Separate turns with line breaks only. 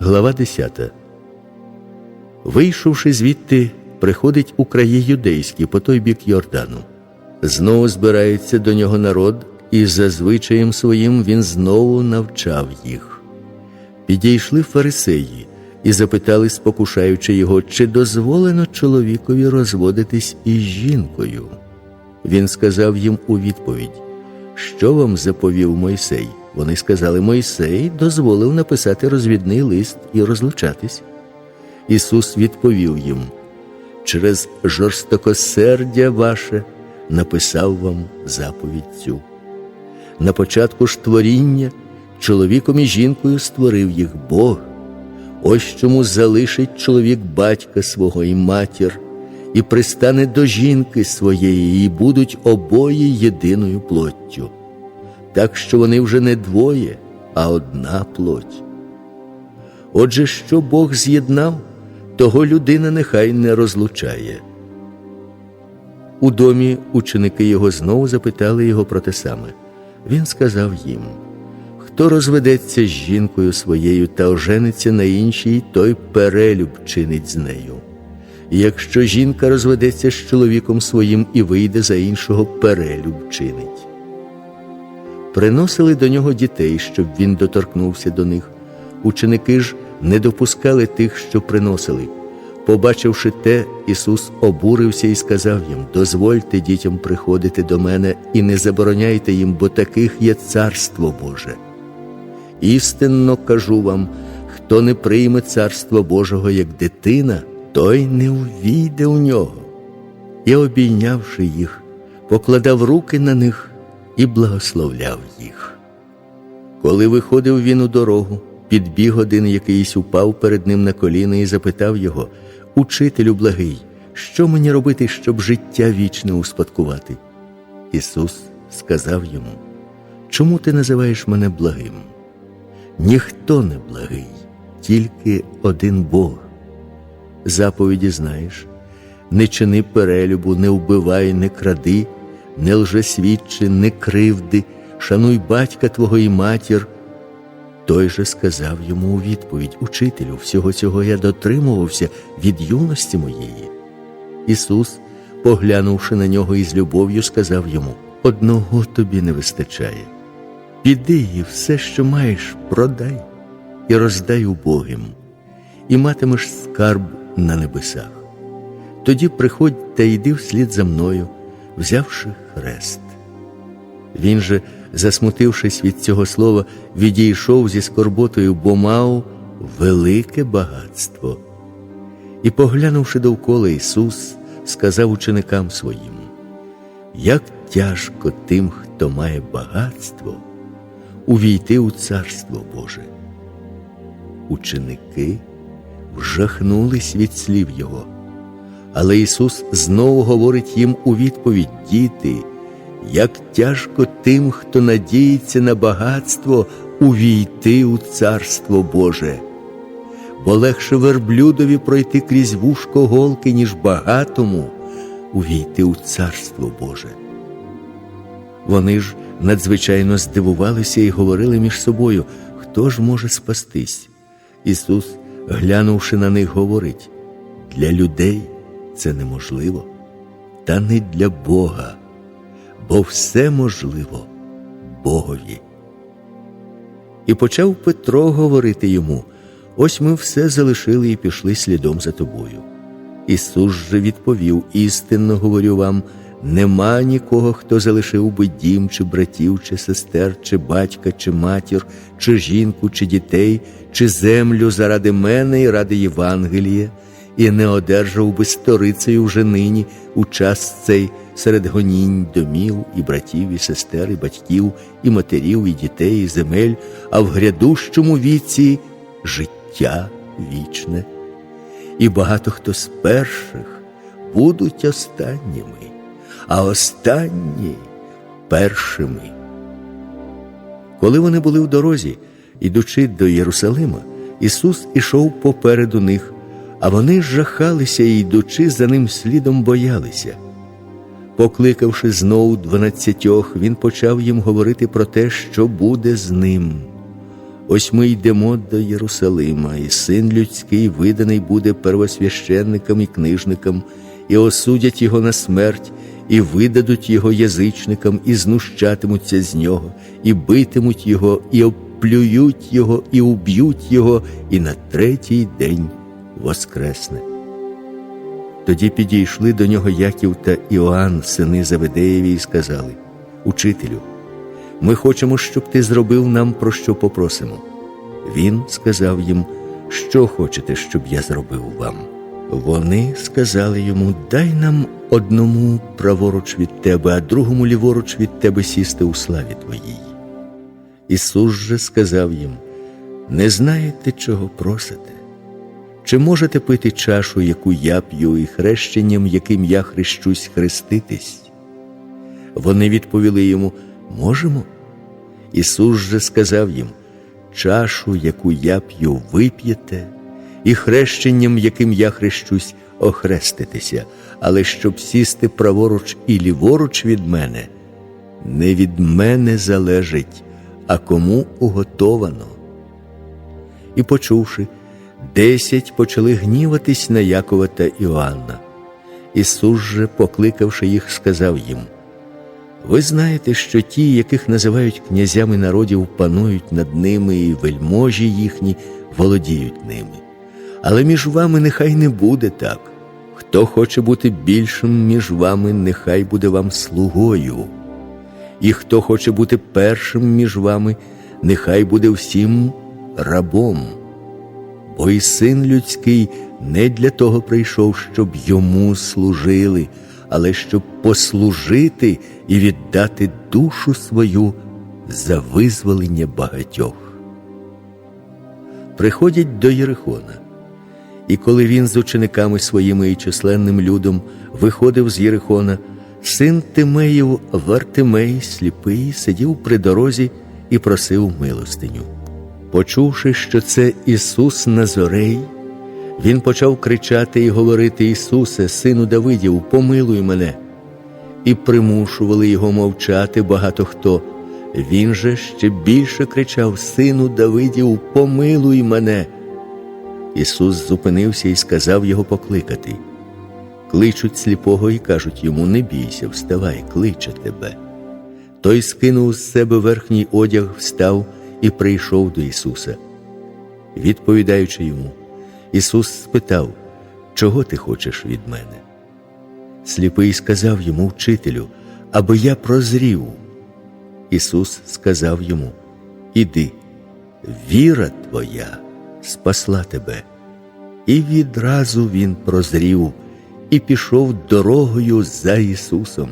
Глава 10. Вийшовши звідти, приходить у краї юдейські по той бік Йордану. Знову збирається до нього народ, і за звичаєм своїм він знову навчав їх. Підійшли фарисеї і запитали, спокушаючи його, чи дозволено чоловікові розводитись із жінкою. Він сказав їм у відповідь: Що вам заповів Мойсей? Вони сказали, Мойсей дозволив написати розвідний лист і розлучатись. Ісус відповів їм: через жорстокосердя ваше написав вам заповідь цю. На початку ж творіння чоловіком і жінкою створив їх Бог. Ось чому залишить чоловік батька свого і матір, і пристане до жінки своєї, і будуть обоє єдиною плоттю. Так що вони вже не двоє, а одна плоть. Отже, що Бог з'єднав, того людина нехай не розлучає. У домі ученики його знову запитали його про те саме. Він сказав їм: Хто розведеться з жінкою своєю та ожениться на іншій, той перелюб чинить з нею. Якщо жінка розведеться з чоловіком своїм і вийде за іншого, перелюб чинить. Приносили до нього дітей, щоб він доторкнувся до них. Ученики ж не допускали тих, що приносили. Побачивши те, Ісус обурився і сказав їм: Дозвольте дітям приходити до мене і не забороняйте їм, бо таких є царство Боже. Істинно кажу вам, хто не прийме царство Божого як дитина, той не увійде у нього. І, обійнявши їх, покладав руки на них і благословляв їх. Коли виходив він у дорогу, підбіг один якийсь упав перед ним на коліна і запитав його Учителю благий, що мені робити, щоб життя вічне успадкувати? Ісус сказав йому, Чому ти називаєш мене благим? Ніхто не благий, тільки один Бог. Заповіді знаєш, не чини перелюбу, не вбивай, не кради, не лжесвідчи, не кривди, шануй батька твого і матір. Той же сказав йому у відповідь Учителю, всього цього я дотримувався від юності моєї. Ісус, поглянувши на нього із любов'ю, сказав йому: Одного тобі не вистачає. Піди і все, що маєш, продай і роздай убогим, і матимеш скарб на небесах. Тоді приходь та йди вслід за мною, взявши хрест. Він же, засмутившись від цього слова, відійшов зі скорботою, бо мав велике багатство. І, поглянувши довкола Ісус, сказав ученикам своїм: Як тяжко тим, хто має багатство, увійти у Царство Боже. Ученики вжахнулись від слів Його. Але Ісус знову говорить їм у відповідь: Діти, як тяжко тим, хто надіється на багатство, увійти у Царство Боже, бо легше верблюдові пройти крізь вушко голки, ніж багатому увійти у Царство Боже. Вони ж надзвичайно здивувалися і говорили між собою, хто ж може спастись. Ісус, глянувши на них, говорить: для людей це неможливо, та не для Бога, бо все можливо Богові. І почав Петро говорити йому: ось ми все залишили і пішли слідом за тобою. Ісус же відповів: істинно говорю вам, нема нікого, хто залишив би дім, чи братів, чи сестер, чи батька, чи матір, чи жінку, чи дітей, чи землю заради мене і ради Євангелія, і не одержав би сторицею вже нині у час цей серед гонінь домів, і братів, і сестер, і батьків, і матерів, і дітей, і земель, а в грядущому віці життя вічне. І багато хто з перших будуть останніми, а останні першими. Коли вони були в дорозі, ідучи до Єрусалима, Ісус ішов попереду них, а вони жахалися і, йдучи за ним слідом, боялися. Покликавши знову дванадцятьох, він почав їм говорити про те, що буде з ним. Ось ми йдемо до Єрусалима, і син людський виданий буде первосвященникам і книжникам, і осудять його на смерть, і видадуть його язичникам, і знущатимуться з нього, і битимуть його, і оплюють його, і уб'ють його, і на третій день воскресне. Тоді підійшли до нього Яків та Іоанн, сини Заведеєві, і сказали: Учителю, ми хочемо, щоб ти зробив нам про що попросимо. Він сказав їм, що хочете, щоб я зробив вам. Вони сказали йому: Дай нам одному праворуч від тебе, а другому ліворуч від тебе сісти у славі твоїй. Ісус же сказав їм: Не знаєте, чого просите? Чи можете пити чашу, яку я п'ю, і хрещенням, яким я хрещусь, хреститись? Вони відповіли йому: Можемо. Ісус же сказав їм: Чашу, яку я п'ю, вип'єте, і хрещенням, яким я хрещусь, охреститеся, але щоб сісти праворуч і ліворуч від мене, не від мене залежить, а кому уготовано. І, почувши, десять почали гніватись на Якова та Іоанна. Ісус же, покликавши їх, сказав їм: Ви знаєте, що ті, яких називають князями народів, панують над ними, і вельможі їхні володіють ними. Але між вами нехай не буде так. Хто хоче бути більшим між вами, нехай буде вам слугою. І хто хоче бути першим між вами, нехай буде всім рабом. І син людський не для того прийшов, щоб йому служили, але щоб послужити і віддати душу свою за визволення багатьох. Приходять до Єрихона. І коли він з учениками своїми і численним людом виходив з Єрихона, син Тимеїв Вартимей, сліпий, сидів при дорозі і просив милостиню. Почувши, що це Ісус Назорей, він почав кричати і говорити: Ісусе, сину Давидів, помилуй мене. І примушували його мовчати багато хто. Він же ще більше кричав: Сину Давидів, помилуй мене. Ісус зупинився і сказав його покликати. Кличуть сліпого і кажуть йому: Не бійся, вставай, кличе тебе. Той скинув з себе верхній одяг, встав і прийшов до Ісуса. Відповідаючи йому, Ісус спитав, чого ти хочеш від мене? Сліпий сказав йому, вчителю, аби я прозрів. Ісус сказав йому: Іди, віра твоя спасла тебе. І відразу він прозрів і пішов дорогою за Ісусом.